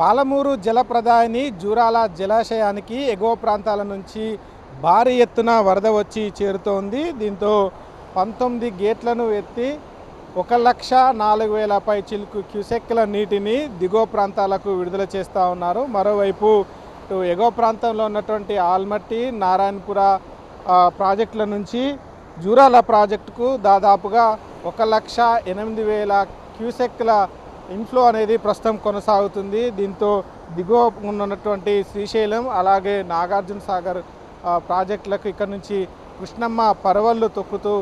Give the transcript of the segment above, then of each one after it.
పాలమూరు జలప్రదాయని జూరాల జలాశయానికి ఎగువ ప్రాంతాల నుంచి భారీ ఎత్తున వరద వచ్చి చేరుతోంది. దీంతో పంతొమ్మిది గేట్లను ఎత్తి ఒక లక్ష నాలుగు వేల పై చిలుకు క్యూసెక్ల నీటిని దిగువ ప్రాంతాలకు విడుదల చేస్తూ ఉన్నారు. మరోవైపు ఇటు ఎగువ ప్రాంతంలో ఉన్నటువంటి ఆల్మట్టి నారాయణపుర ప్రాజెక్టుల నుంచి జూరాల ప్రాజెక్టుకు దాదాపుగా ఒక లక్ష ఎనిమిది వేల క్యూసెక్ల ఇన్ఫ్లో అనేది ప్రస్తుతం కొనసాగుతుంది. దీంతో దిగువ ఉన్నటువంటి శ్రీశైలం అలాగే నాగార్జున సాగర్ ప్రాజెక్టులకు ఇక్కడ నుంచి కృష్ణమ్మ పరవళ్ళు తొక్కుతూ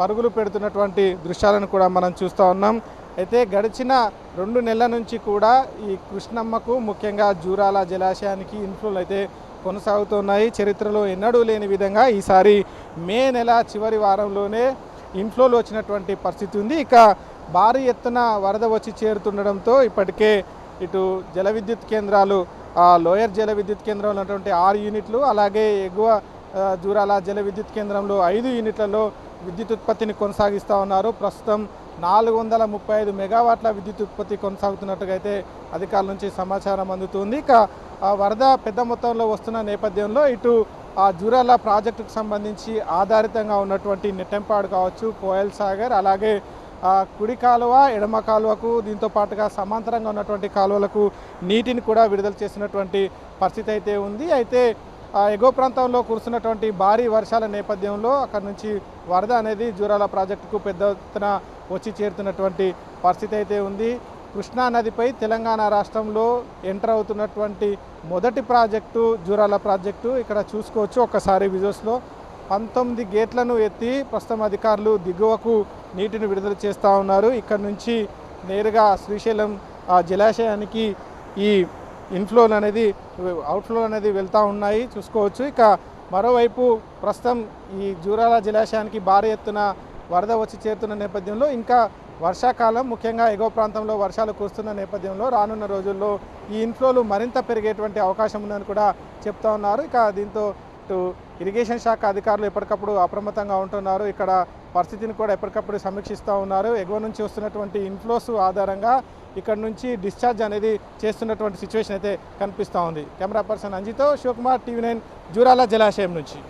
పరుగులు పెడుతున్నటువంటి దృశ్యాలను కూడా మనం చూస్తూ ఉన్నాం. అయితే గడిచిన రెండు నెలల నుంచి కూడా ఈ కృష్ణమ్మకు ముఖ్యంగా జూరాల జలాశయానికి ఇన్ఫ్లోలు అయితే కొనసాగుతున్నాయి. చరిత్రలో ఎన్నడూ లేని విధంగా ఈసారి మే నెల చివరి వారంలోనే ఇన్ఫ్లోలు వచ్చినటువంటి పరిస్థితి ఉంది. ఇక భారీ ఎత్తున వరద వచ్చి చేరుతుండడంతో ఇప్పటికే ఇటు జల విద్యుత్ కేంద్రాలు లోయర్ జల విద్యుత్ కేంద్రంలో ఉన్నటువంటి ఆరు యూనిట్లు అలాగే ఎగువ జూరాల జల విద్యుత్ కేంద్రంలో ఐదు యూనిట్లలో విద్యుత్ ఉత్పత్తిని కొనసాగిస్తూ ఉన్నారు. ప్రస్తుతం నాలుగు వందల ముప్పై ఐదు మెగావాట్ల విద్యుత్ ఉత్పత్తి కొనసాగుతున్నట్టుగా అయితే అధికారుల నుంచి సమాచారం అందుతుంది. ఇక వరద పెద్ద మొత్తంలో వస్తున్న నేపథ్యంలో ఇటు ఆ జూరాల ప్రాజెక్టుకు సంబంధించి ఆధారితంగా ఉన్నటువంటి నెట్టెంపాడు కావచ్చు కోయల్ సాగర్ అలాగే కుడి కాలువ ఎడమ కాలువకు దీంతో పాటుగా సమాంతరంగా ఉన్నటువంటి కాలువలకు నీటిని కూడా విడుదల చేసినటువంటి పరిస్థితి అయితే ఉంది. అయితే ఎగువ ప్రాంతంలో కురుస్తున్నటువంటి భారీ వర్షాల నేపథ్యంలో అక్కడ నుంచి వరద అనేది జూరాల ప్రాజెక్టుకు పెద్ద ఎత్తున వచ్చి చేరుతున్నటువంటి పరిస్థితి అయితే ఉంది. కృష్ణా నదిపై తెలంగాణ రాష్ట్రంలో ఎంటర్ అవుతున్నటువంటి మొదటి ప్రాజెక్టు జూరాల ప్రాజెక్టు. ఇక్కడ చూసుకోవచ్చు ఒకసారి విజువల్స్లో పంతొమ్మిది గేట్లను ఎత్తి ప్రస్తుతం అధికారులు దిగువకు నీటిని విడుదల చేస్తూ ఉన్నారు. ఇక్కడ నుంచి నేరుగా శ్రీశైలం ఆ జలాశయానికి ఈ ఇన్ఫ్లోలు అనేది అవుట్ఫ్లో అనేది వెళ్తూ ఉన్నాయి. చూసుకోవచ్చు. ఇక మరోవైపు ప్రస్తుతం ఈ జూరాల జలాశయానికి భారీ ఎత్తున వరద వచ్చి చేరుతున్న నేపథ్యంలో ఇంకా వర్షాకాలం ముఖ్యంగా ఎగువ ప్రాంతంలో వర్షాలు కురుస్తున్న నేపథ్యంలో రానున్న రోజుల్లో ఈ ఇన్ఫ్లోలు మరింత పెరిగేటువంటి అవకాశం ఉందని కూడా చెప్తా ఉన్నారు. ఇక దీంతో ఇటు ఇరిగేషన్ శాఖ అధికారులు ఎప్పటికప్పుడు అప్రమత్తంగా ఉంటున్నారు. ఇక్కడ పరిస్థితిని కూడా ఎప్పటికప్పుడు సమీక్షిస్తూ ఉన్నారు. ఎగువ నుంచి వస్తున్నటువంటి ఇన్ఫ్లోస్ ఆధారంగా ఇక్కడ నుంచి డిశ్చార్జ్ అనేది చేస్తున్నటువంటి సిచ్యువేషన్ అయితే కనిపిస్తూ ఉంది. కెమెరా పర్సన్ అంజితో శివకుమార్ టీవీ నైన్ జూరాల జలాశయం నుంచి.